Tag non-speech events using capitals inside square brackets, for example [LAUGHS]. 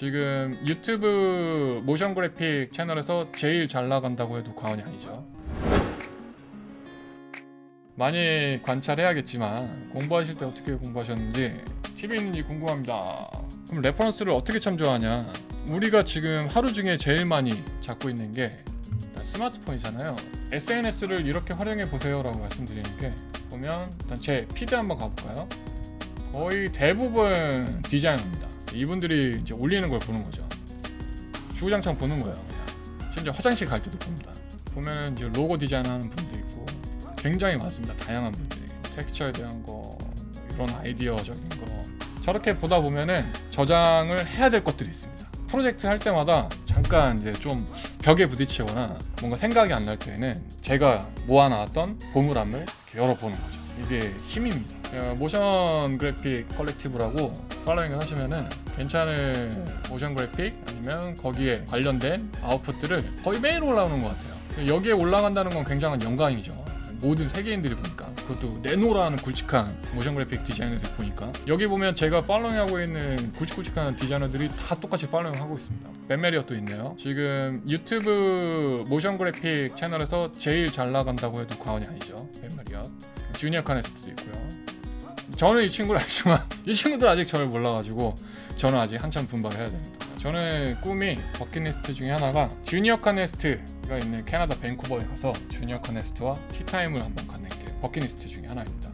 지금 유튜브 모션 그래픽 채널에서 제일 잘 나간다고 해도 과언이 아니죠. 많이 관찰해야겠지만 공부하실 때 어떻게 공부하셨는지 있는지 궁금합니다. 그럼 레퍼런스를 어떻게 참조하냐? 우리가 지금 하루 중에 제일 많이 잡고 있는 게 스마트폰이잖아요. SNS를 이렇게 활용해 보세요라고 말씀드리는 게 보면 일단 제 피드 한번 가볼까요? 거의 대부분 디자이너입니다. 이분들이 이제 올리는 걸 보는 거죠. 주구장창 보는 거예요. 그냥. 심지어 화장실 갈 때도 봅니다. 보면은 이제 로고 디자인하는 분도 있고 굉장히 많습니다. 다양한 분들이 텍스처에 대한 거 이런 아이디어적인 거 저렇게 보다 보면은 저장을 해야 될 것들이 있습니다. 프로젝트 할 때마다 잠깐 이제 좀 벽에 부딪히거나 뭔가 생각이 안 날 때에는 제가 모아놨던 보물함을 열어보는 거죠. 이게 힘입니다. 어, 모션 그래픽 컬렉티브라고 팔로잉을 하시면은 괜찮은 모션 그래픽 아니면 거기에 관련된 아웃풋들을 거의 매일 올라오는 것 같아요. 여기에 올라간다는 건 굉장한 영광이죠. 모든 세계인들이 보니까 그것도 내노라는 굵직한 모션 그래픽 디자이너들 보니까 여기 보면 제가 팔로잉하고 있는 굵직굵직한 디자이너들이 다 똑같이 팔로잉하고 있습니다. 벤메리엇도 있네요. 지금 유튜브 모션 그래픽 채널에서 제일 잘 나간다고 해도 과언이 아니죠. 벤메리엇. 주니어 카네스트도 있고요. 저는 이 친구를 알지만 [LAUGHS] 이 친구들 아직 저를 몰라가지고 저는 아직 한참 분발을 해야 됩니다. 저는 꿈이 버킷리스트 중에 하나가 주니어 카네스트가 있는 캐나다 밴쿠버에 가서 주니어 카네스트와 티타임을 한번 갖는 게 버킷리스트 중에 하나입니다.